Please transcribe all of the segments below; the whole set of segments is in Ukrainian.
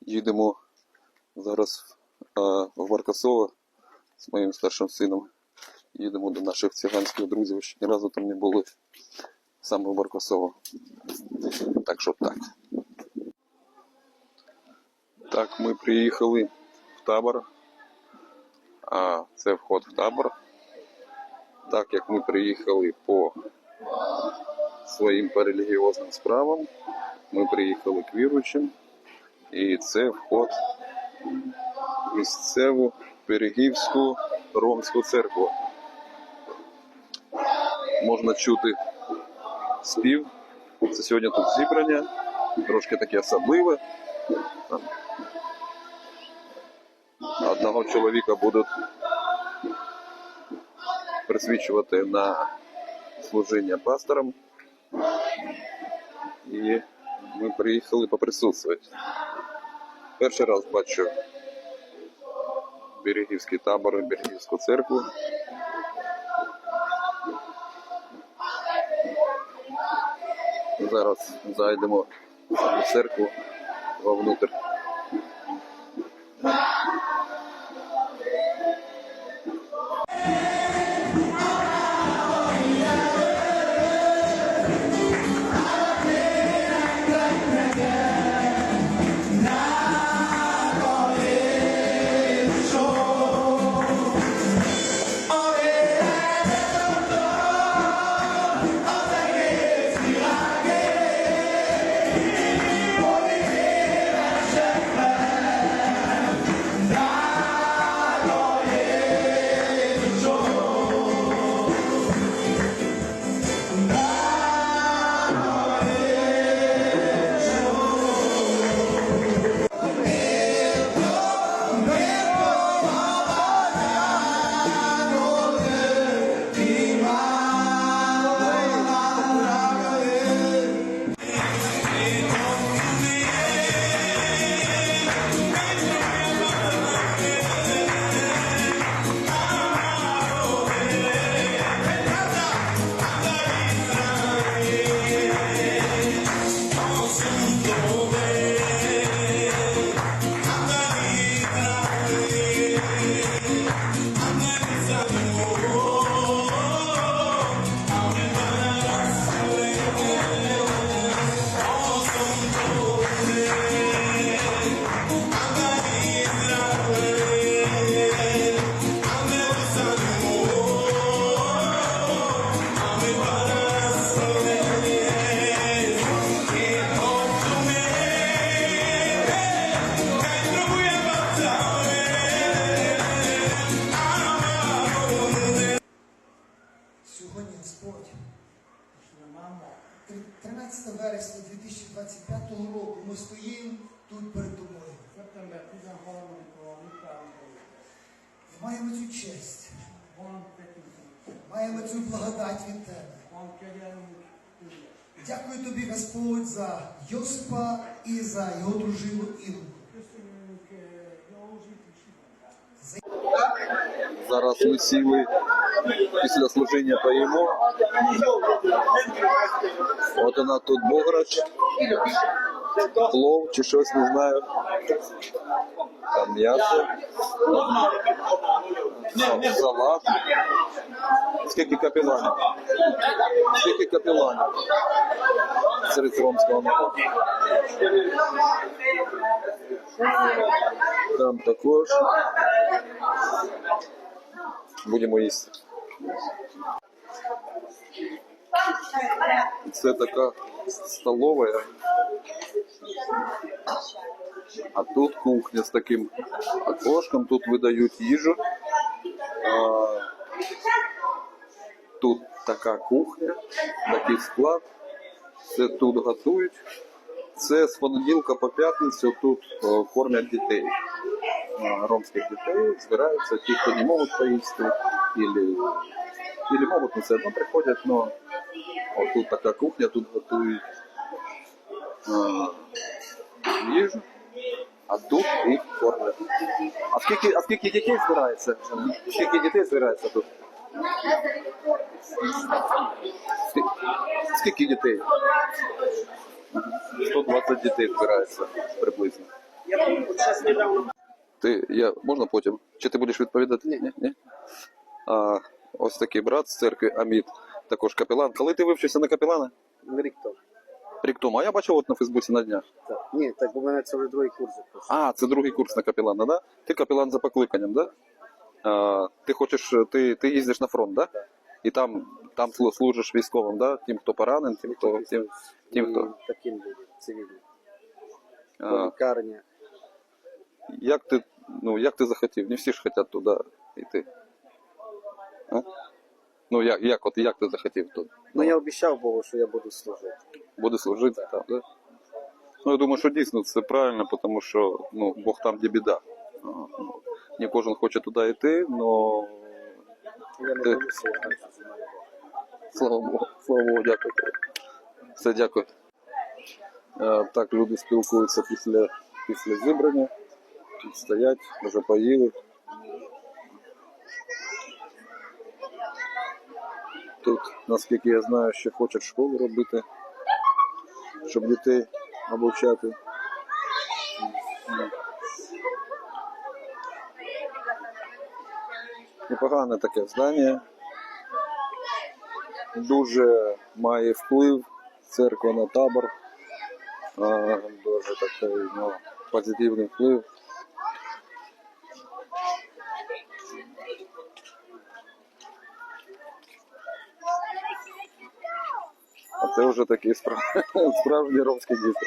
Їдемо зараз е, в Маркасово з моїм старшим сином. Їдемо до наших циганських друзів. Ще ні разу там не були. Саме в Маркасово. Так що так. Так, ми приїхали в табор. А це вход в табор. Так як ми приїхали по своїм перелігіозним справам, ми приїхали к віруючим. І це вход в місцеву Перегівську Ромську церкву. Можна чути спів. Це сьогодні тут зібрання, трошки таке особливе. Одного чоловіка будуть присвічувати на служіння пастором. І ми приїхали поприсутствувати. Перший раз бачу Берегівський табор Берегівську церкву. Зараз зайдемо в церкву вовнутрь. 13 вересня 2025 року ми стоїмо тут перед тобою. Szeptember 13-a Lukántól І маємо цю честь, маємо цю благодать від тебе. Дякую тобі, Господь, за Йосипа і за його дружину Інну. Iván. Зараз ми сіли після служіння поїмо. От вона тут бограч, плов чи щось не знаю. Там м'ясо, Са- салат. Скільки капеланів? Скільки капеланів серед ромського народу? Там також. Будемо їсти. Це така столова. А тут кухня з таким окошком, тут видають їжу. А, тут така кухня, такий склад. Це тут готують. Це з понеділка по п'ятницю тут о, кормять дітей. Ромських дітей збираються ті, хто не можуть поїсти, или, или можуть, не все одно приходять, но от тут така кухня, тут готують а, їжу, а тут їх кормять. А скільки, а скільки дітей збирається? Скільки дітей збирається тут? Скільки, скільки дітей? 120 дітей збирається приблизно. Я недавно Ти, я, можна потім? Чи ти будеш відповідати? Ні. Ні? А, ось такий брат з церкви Амід, також капелан. Коли ти вивчився на капелана? рік тому. Рік тому. А я бачив от на Фейсбуці на днях. Так. Ні, так у мене це вже другий курс. А, це другий курс на капелана, да? Ти капелан за покликанням, да? А, ти хочеш, ти, ти їздиш на фронт, да? І там, там служиш військовим, да? Тим, хто поранен, тим, хто. Тим, тим, хто. Таким людям, цивільним. А, Лікарня. як ти, ну, як ти захотів? Не всі ж хочуть туди йти. А? Ну, як, як, от, як ти захотів тут? Ну я обіцяв Богу, що я буду служити. буде служити там, да? Ну, я думаю, що дійсно це правильно, тому що ну, Бог там, де біда. Ну, Не кожен хоче туди йти, але Я не Бог. слава Богу, слава Богу, дякую. Все, дякую. Е, Так, люди спілкуються після, після зібрання. Тут стоять, вже поїли. Тут, наскільки я знаю, ще хочуть школу робити, щоб дітей обучати. Непогане таке здання. Дуже має вплив церква на табор. Дуже такий ну, позитивний вплив. це вже такі справ... справжні ромські діти.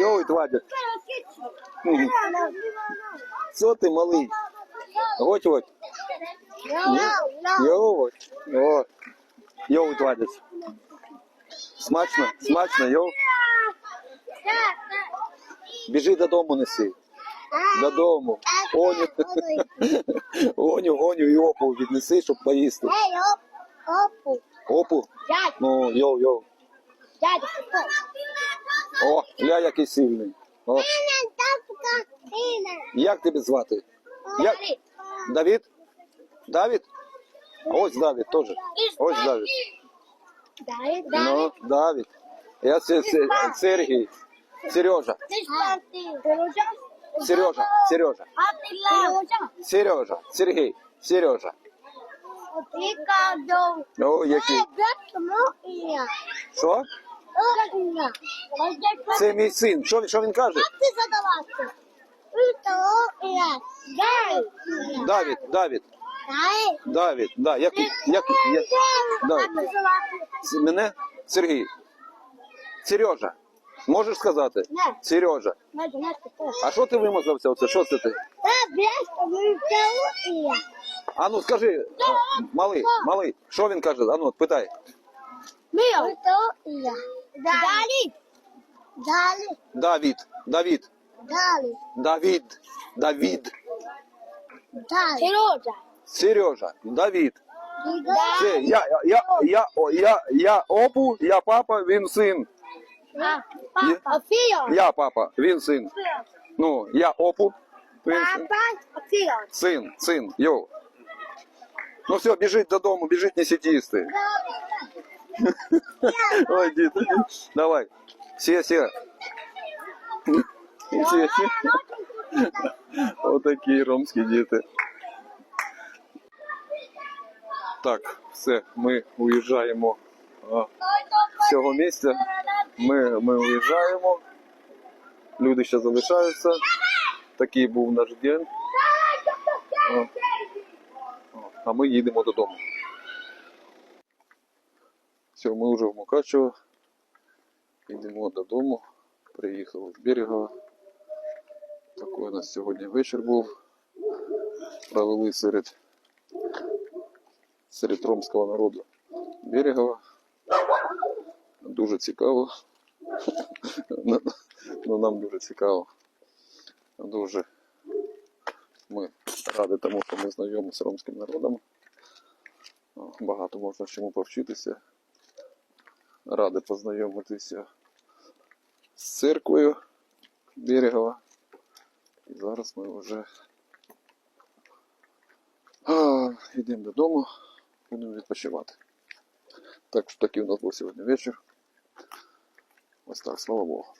Йой, Вадик, що ти малий? Готь, готь. Йой, о. Йой, Вадик. Смачно, смачно, йой. Біжи додому неси. Додому. Оню, Оню, Оню і опу віднеси, щоб поїсти. Ей, опу, Опу? Ну, йоу, йоу. О, я який сильний. О, як тебе звати? Як? Давід? Давід? Ось Давід теж. Ось Давід. Дай, Ну, Давід. Я Се- Се- Сергій. Сережа. Сережа? Сережа. Сережа. А Сережа? Сережа. Сергій. Сережа. Ти. О, який. Е, де тому Іна? Що? Це мій син. Що, він- що він каже? Як ти задавався? І то Іна. Дай, Іна. Давід, Давід. Давід. Да, як, як, як, да. Як ти звати? С- Мене? Сергій. Сережа. Можеш сказати? Сережа. А що ти вимазався? Оце? Що це ти? Іна. А ну скажи, малий, малий, що він каже? А ну, питай. Давід, Давід, Далі. Давід, Давід, Далі. Сережа. Сережа, Давід. Все, Далі. я, я, я, о, я, я опу, я папа, він син. Папа. Фіо. Я папа, він син. Ну, я опу, він син. Папа. Фіо. Син, син, йоу. Ну все, біжить додому, біжить не сидісти. Ой, діти. Давай. Сі, сі. Сі, сі. Отакі ромські діти. Так, все, ми уїжджаємо з цього місця. Ми, ми уїжджаємо. Люди ще залишаються. Такий був наш день. А ми їдемо додому. Все, ми вже в Мукачево. Йдемо додому. Приїхали з Берегова. Такий у нас сьогодні вечір був. Провели серед, серед ромського народу Берегова. Дуже цікаво. Ну, Ну, нам дуже цікаво. Дуже ми раді тому, що ми знайомі з ромським народом. Багато можна чому повчитися. Ради познайомитися з церквою Берегова. І зараз ми вже а, йдемо додому, будемо відпочивати. Так що такий у нас був сьогодні вечір. Ось так, слава Богу.